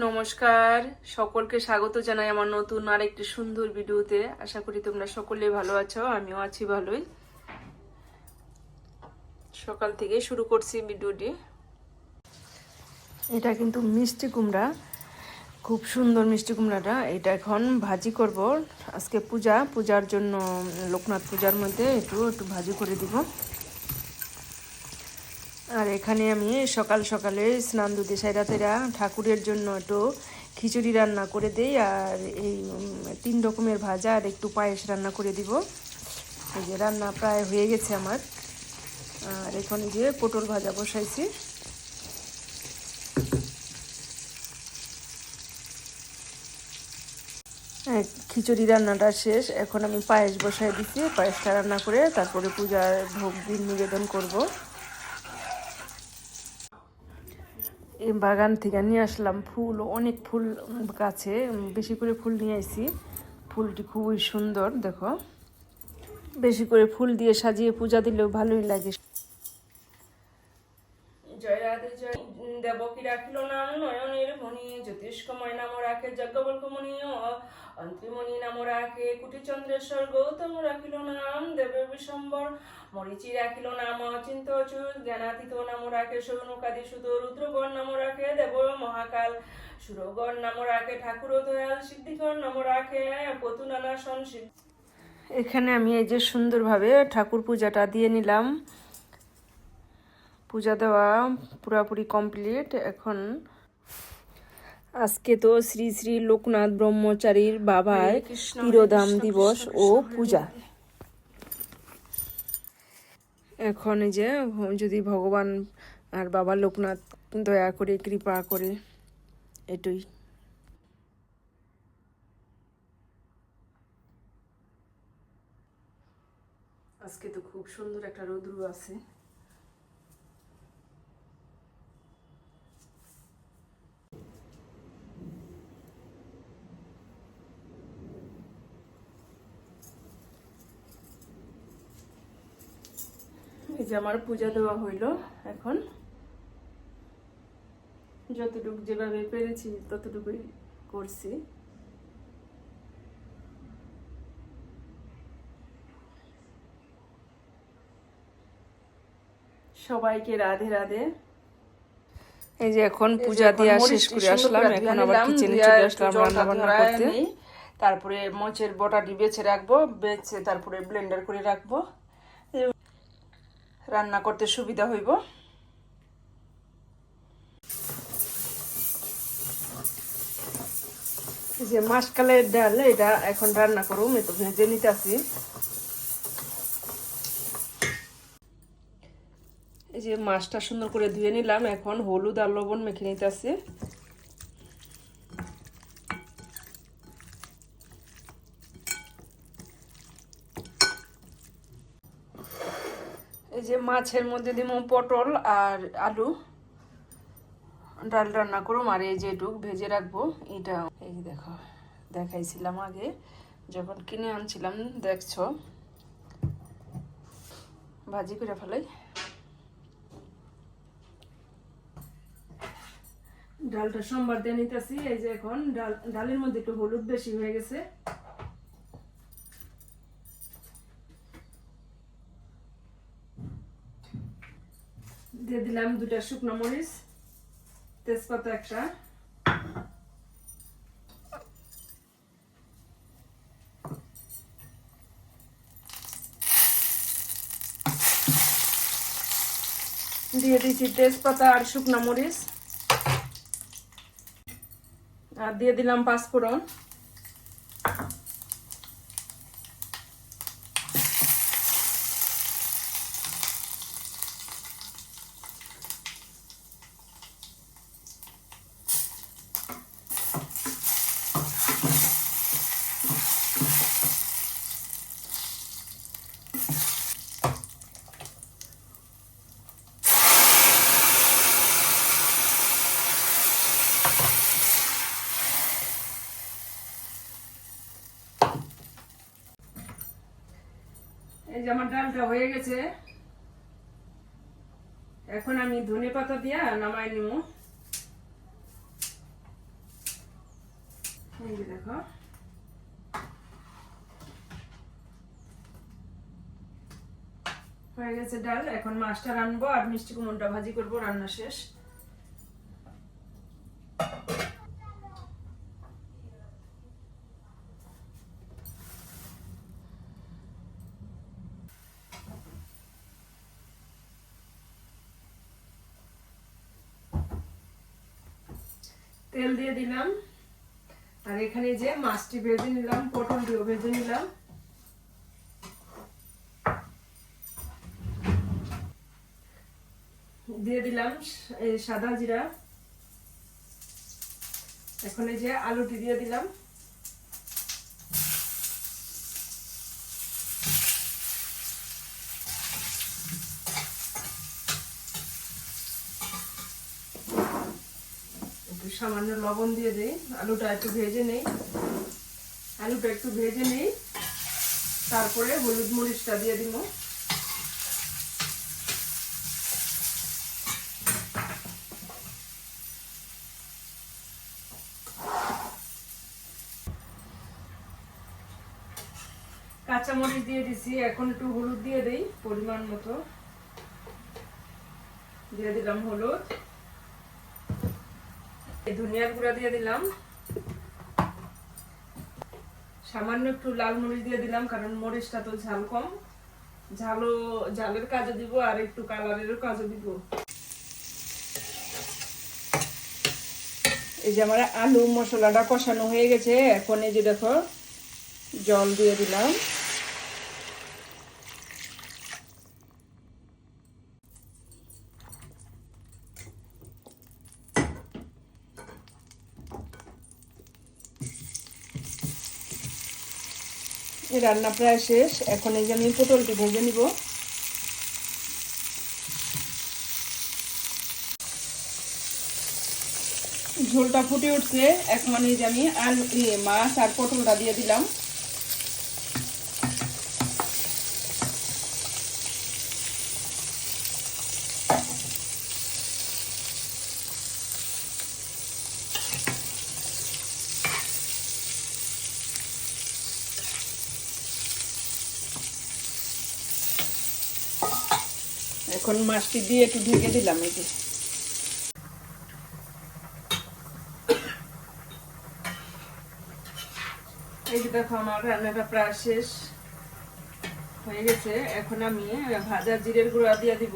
নমস্কার, সকলকে স্বাগত জানাই আমার নতুন আরেকটি সুন্দর ভিডিওতে। আশা করি তোমরা সকলে ভালো আছো, আমিও আছি ভালোই। সকাল থেকে শুরু করছি ভিডিওটি। এটা কিন্তু মিষ্টি কুমড়া, খুব সুন্দর মিষ্টি কুমড়াটা। এটা এখন ভাজি করব। আজকে পূজা, পূজার জন্য, লোকনাথ পূজার মধ্যে একটু একটু ভাজি করে দিব। আর এখানে আমি সকাল সকালে স্নান দুধে সাইরা তেরা ঠাকুরের জন্য একটু খিচুড়ি রান্না করে দেই আর এই তিন রকমের ভাজা আর একটু পায়েস রান্না করে দিব। এই যে রান্না প্রায় হয়ে গেছে আমার। আর এখন যে পটল ভাজা বসাইছি। হ্যাঁ, খিচুড়ি রান্নাটা শেষ। এখন আমি পায়েস বসাই দিচ্ছি পায়েসটা রান্না করে তারপরে পূজার ভোগ দিন নিবেদন করব এই বাগান থেকে নিয়ে আসলাম ফুল, অনেক ফুল গাছে বেশি করে ফুল নিয়ে আসি ফুলটি খুবই সুন্দর, দেখো। বেশি করে ফুল দিয়ে সাজিয়ে পূজা দিলেও ভালোই লাগে। জয় রাধে, জয়। দেবকী রাখিল নাম নয়নের মণি জ্যোতিষ্কময় নাম রাখে যজ্ঞবল্কমণি অন্ত্রিমণি নাম রাখে, কুটিচন্দ্রেশ্বর গৌতম রাখিল নাম, দেবের বিশম্বর মরিচি রাখিল নাম, অচিন্ত অচ্যুত জ্ঞানাতীত নাম রাখে, সৌনকাদি সুত রুদ্রগণ নাম রাখে, দেব মহাকাল সুরগণ নাম রাখে, ঠাকুর দয়াল সিদ্ধিগণ নাম রাখে, পতু নানা এখানে আমি এই যে সুন্দরভাবে ঠাকুর পূজাটা দিয়ে নিলাম। পূজা দেওয়া পুরাপুরি কমপ্লিট। এখন আজকে তো শ্রী শ্রী লোকনাথ ব্রহ্মচারীর বাবার তিরোধাম দিবস ও পূজা। এখন এই যে যদি ভগবান আর বাবা লোকনাথ দয়া করে কৃপা করে এটুই। আজকে তো খুব সুন্দর একটা রৌদ্র আছে। এই যে আমার পূজা দেওয়া হইল এখন। যতটুকু যেভাবে পেরেছি ততটুকুই করছি। সবাইকে রাধে রাধে। এই যে এখন পূজা দিয়া শেষ করে আসলাম এখন আবার কিচেনে চলে আসলাম রান্না বান্না করতে। তারপরে মোচের বটাটি বেছে রাখব বেছে তারপরে ব্লেন্ডার করে রাখব। রান্না করতে সুবিধা হইব। যে মাসকালের ডাল, এটা এখন রান্না করুম তো ভেজে নিতেছি এই যে মাছটা সুন্দর করে ধুয়ে নিলাম, এখন হলুদ আর লবণ মেখে নিতেছি এই যে মাছের মধ্যে দিব পটল আর আলু। ডাল রান্না করুম আর এই যে ডুক ভেজে রাখব। এটা এই দেখো, দেখাইছিলাম আগে। যখন কিনে আনছিলাম, দেখছ? ভাজি করে ফেলাই। ডালটা সোমবার দিয়ে নিতেছি। এই যে এখন ডাল ডালের মধ্যে একটু হলুদ বেশি হয়ে গেছে। দিয়ে দিলাম দুটা শুকনো মরিচ, তেজপাতা একটা। দিয়ে দিয়েছি তেজপাতা আর শুকনো মরিচ। আর দিয়ে দিলাম পাঁচফোড়ন। এই যে আমার ডালটা হয়ে গেছে, এখন আমি ধনে পাতা দিয়া নামাই নিব। দেখো। হয়ে গেছে ডাল, এখন মাছটা রানবো আর মিষ্টি কুমড়টা ভাজি করব, রান্না শেষ। তেল দিয়ে দিলাম। আর এখানে যে মাছটি ভেজে নিলাম, পটল দিয়েও ভেজে নিলাম। দিয়ে দিলাম সাদা জিরা। এখন এই যে আলুটি দিয়ে দিলাম। সামান্য লবণ দিয়ে দিই। আলুটা একটু ভেজে নেই। আলুটা একটু ভেজে নেই। তারপরে হলুদ মরিচটা দিয়ে দিব। কাঁচামরিচ দিয়ে দিছি। এখন একটু হলুদ দিয়ে দেই, পরিমাণ মতো। দিয়ে দিলাম হলুদ। এই ধনিয়ার গুঁড়া দিয়ে দিলাম। সামান্য একটু লাল মরিচ দিয়ে দিলাম, কারণ মরিচটা তো ঝাল কম। ঝালও, ঝালের কাজও দিব আর একটু কালারেরও কাজও দিব। এই যে আমার আলু মশলাটা কষানো হয়ে গেছে, এখন এই যে দেখো, জল দিয়ে দিলাম। এই রান্না প্রায় শেষ। এখন এই যে আমি পটলটি ভেজে নিব। ঝোলটা ফুটে উঠছে। এখন এই যে আমি আলু মাছ আর পটলটা দিয়ে দিলাম। এখন মাছটি দিয়ে একটু ঢেকে দিলাম এই এই দেখো, আমার রান্নাটা প্রায় শেষ হয়ে গেছে। এখন আমি ভাজা জিরের গুঁড়া দিয়ে দিব।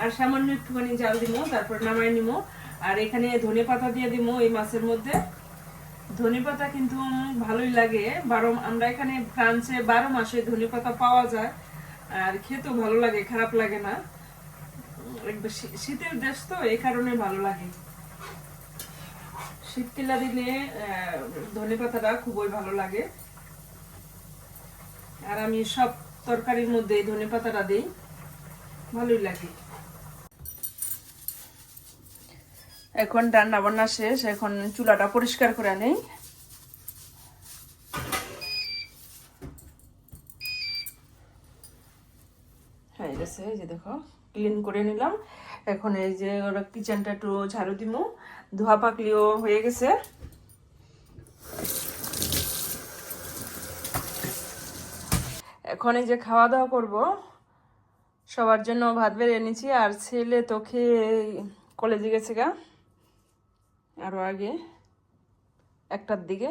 আর সামান্য একটুখানি জাল দিব, তারপর নামাই নিব। আর এখানে ধনে পাতা দিয়ে দিব এই মাছের মধ্যে। ধনে পাতা কিন্তু ভালোই লাগে। বারো আমরা এখানে ফ্রান্সে বারো মাসে ধনে পাতা পাওয়া যায়। আর খেতেও ভালো লাগে, খারাপ লাগে না। শীতের দেশ তো, এই কারণে ভালো লাগে। শীতকিলা দিনে ধনে পাতাটা খুবই ভালো লাগে। আর আমি সব তরকারির মধ্যে ধনে পাতাটা দিই। ভালোই লাগে। এখন রান্না বান্না শেষ, এখন চুলাটা পরিষ্কার করে নেই। হয়ে গেছে, এই যে দেখো ক্লিন করে নিলাম। এখন এই যে ওরা কিচেনটা একটু ঝাড়ু দিব ধোয়া পাকলিও হয়ে গেছে। এখন এই যে খাওয়া দাওয়া করব, সবার জন্য ভাত বেড়ে এনেছি আর ছেলে তো খেয়ে কলেজে গেছে গা। আরও আগে একটার দিকে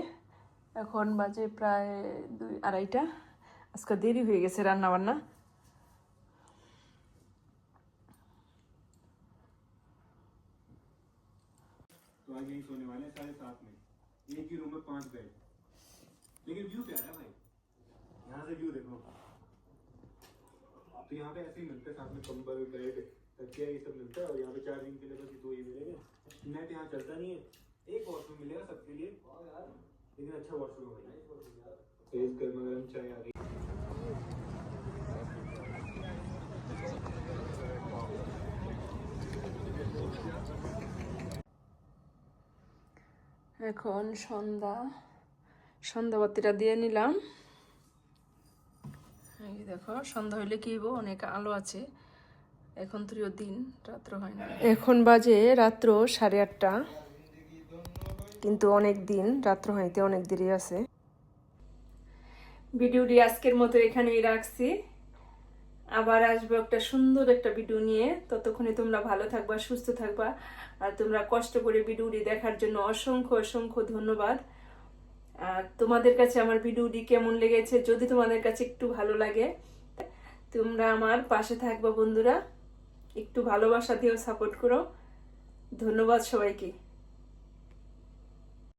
এখন বাজে প্রায় দুই আড়াইটা আজকে দেরি হয়ে গেছে রান্না বান্না तो आज यहीं सोने वाले हैं साढ़े सात में एक ही रूम में पांच बेड लेकिन व्यू प्यारा है भाई यहाँ से व्यू देखो तो यहाँ पे ऐसे ही मिलते हैं साथ में कंबल बेड तकिया ये सब मिलता है और यहाँ पे चार दिन के लिए बस दो ये मिलेंगे नेट यहाँ चलता नहीं है एक वॉशरूम मिलेगा सबके लिए लेकिन अच्छा वॉशरूम है तेज गर्मा गर्म चाय आ गई এখন সন্ধ্যা সন্ধ্যাবাতিটা দিয়ে নিলাম এই যে দেখো সন্ধ্যা হইলে কি হইব অনেক আলো আছে এখন তৃতীয় দিন রাত্র হয় না। এখন বাজে রাত্র সাড়ে আটটা। কিন্তু অনেক দিন রাত্র হইতে অনেক দেরি আছে। ভিডিওটি আজকের মতো এখানেই রাখছি। আবার আসব একটা সুন্দর একটা ভিডিও নিয়ে। ততক্ষণে তোমরা ভালো থাকবা সুস্থ থাকবা। আর তোমরা কষ্ট করে ভিডিওটি দেখার জন্য অসংখ্য অসংখ্য ধন্যবাদ। আর তোমাদের কাছে আমার ভিডিওটি কেমন লেগেছে যদি তোমাদের কাছে একটু ভালো লাগে তোমরা আমার পাশে থাকবা বন্ধুরা। একটু ভালোবাসা দিয়েও সাপোর্ট করো। ধন্যবাদ সবাইকে।